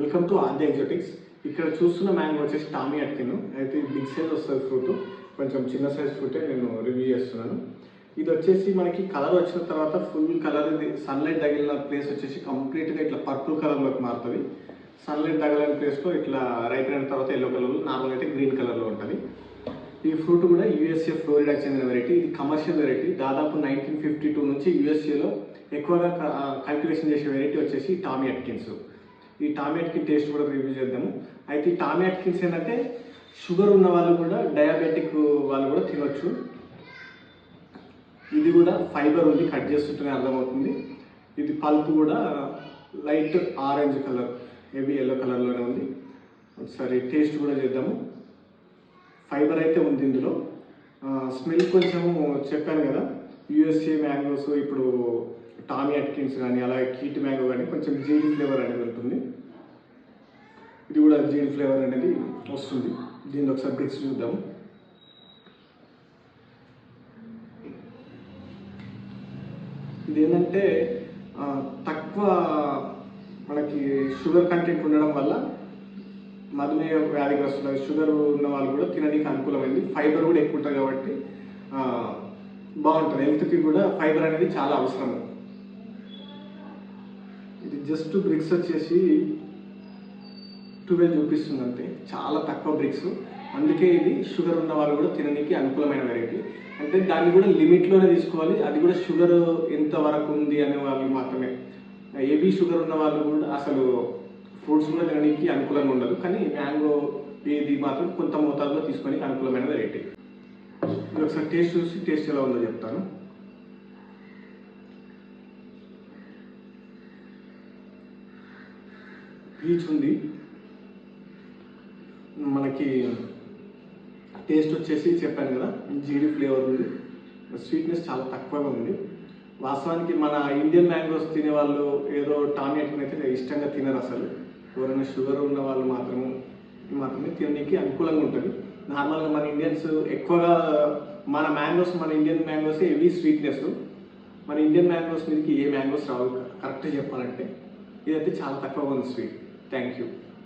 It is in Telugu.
వెల్కమ్ టు ఆర్ది ఎగ్జోటిక్స్ ఇక్కడ చూస్తున్న మ్యాంగో వచ్చేసి టామీ అట్కిన్. అయితే బిగ్ సైజ్ వస్తుంది ఫ్రూట్. కొంచెం చిన్న సైజ్ ఫ్రూటే నేను రివ్యూ చేస్తున్నాను. ఇది వచ్చేసి మనకి కలర్ వచ్చిన తర్వాత ఫుల్ కలర్ ఇది. సన్లైట్ తగిలిన ప్లేస్ వచ్చేసి కంప్లీట్గా ఇట్లా పర్పుల్ కలర్లోకి మారుతుంది. సన్లైట్ తగలని ప్లేస్లో ఇట్లా రైట్ అయిన తర్వాత ఎల్లో కలర్ నార్మల్ అయితే గ్రీన్ కలర్లో ఉంటుంది. ఈ ఫ్రూట్ కూడా యూఎస్ఏ ఫ్లోరిడాకి చెందిన వెరైటీ ఇది కమర్షియల్ వెరైటీ దాదాపు నైన్టీన్ ఫిఫ్టీ టూ నుంచి యూఎస్ఏలో ఎక్కువగా కల్టివేషన్ చేసే వెరైటీ వచ్చేసి టామీ అట్కిన్స్. ఈ టామీ టేస్ట్ కూడా రివ్యూ చేద్దాము. అయితే ఈ టామీ ఏంటంటే షుగర్ ఉన్న వాళ్ళు కూడా డయాబెటిక్ వాళ్ళు కూడా తినొచ్చు. ఇది కూడా ఫైబర్ ఉంది కట్ చేస్తుంటేనే అర్థమవుతుంది. ఇది పల్ప్ కూడా light orange colour heavy yellow కలర్లోనే ఉంది. ఒకసారి టేస్ట్ కూడా చేద్దాము. ఫైబర్ అయితే ఉంది ఇందులో. స్మెల్ కొంచెము చెప్పాను కదా యూఎస్ఏ మ్యాంగోస్ ఇప్పుడు టామీ అట్కిన్స్ కానీ అలాగే కీట్ మ్యాంగో కానీ కొంచెం జీడి ఫ్లేవర్ అనేది ఉంటుంది ఇది కూడా జీడి ఫ్లేవర్ అనేది వస్తుంది. దీన్ని ఒకసారి బ్రిక్స్ చూద్దాము ఇది ఏంటంటే తక్కువ మనకి షుగర్ కంటెంట్ ఉండడం వల్ల మధుమేహ వ్యాధిగ్రస్తులు షుగర్ ఉన్న వాళ్ళు కూడా తినడానికి అనుకూలమైంది. ఫైబర్ కూడా ఎక్కువ ఉంటుంది కాబట్టి బాగుంటుంది. హెల్త్కి కూడా ఫైబర్ అనేది చాలా అవసరం. జస్ట్ బ్రిక్స్ వచ్చేసి ట్వెల్వ్ చూపిస్తుంది అంతే చాలా తక్కువ బ్రిక్స్. అందుకే ఇది షుగర్ ఉన్న వాళ్ళు కూడా తినడానికి అనుకూలమైన వెరైటీ అంటే దాన్ని కూడా లిమిట్లోనే తీసుకోవాలి. అది కూడా షుగర్ ఎంత వరకు ఉంది అనే వాళ్ళు మాత్రమే. ఏబీ షుగర్ ఉన్న వాళ్ళు కూడా అసలు ఫ్రూట్స్ కూడా తినడానికి అనుకూలంగా ఉండదు. కానీ మ్యాంగో ఇది మాత్రం కొంత మోతాదులో తీసుకొని అనుకూలమైన వెరైటీ ఒకసారి టేస్ట్ చూసి టేస్ట్ ఎలా ఉందో చెప్తాను. పీచ్ ఉంది. మనకి టేస్ట్ వచ్చేసి చెప్పాను కదా జీడి ఫ్లేవర్ ఉంది. స్వీట్నెస్ చాలా తక్కువగా ఉంది. వాస్తవానికి మన ఇండియన్ మ్యాంగోస్ తినే వాళ్ళు ఏదో టామేటిని అయితే ఇష్టంగా తినరు అసలు. ఎవరైనా షుగర్ ఉన్న వాళ్ళు మాత్రము మాత్రమే తినడానికి అనుకూలంగా ఉంటుంది. నార్మల్గా మన ఇండియన్స్ ఎక్కువగా మన మ్యాంగోస్ మన ఇండియన్ మ్యాంగోస్ హెవీ స్వీట్నెస్ మన ఇండియన్ మ్యాంగోస్ మీదకి ఏ మ్యాంగోస్ రావు కరెక్ట్గా చెప్పాలంటే. ఇదైతే చాలా తక్కువగా ఉంది స్వీట్ Thank you.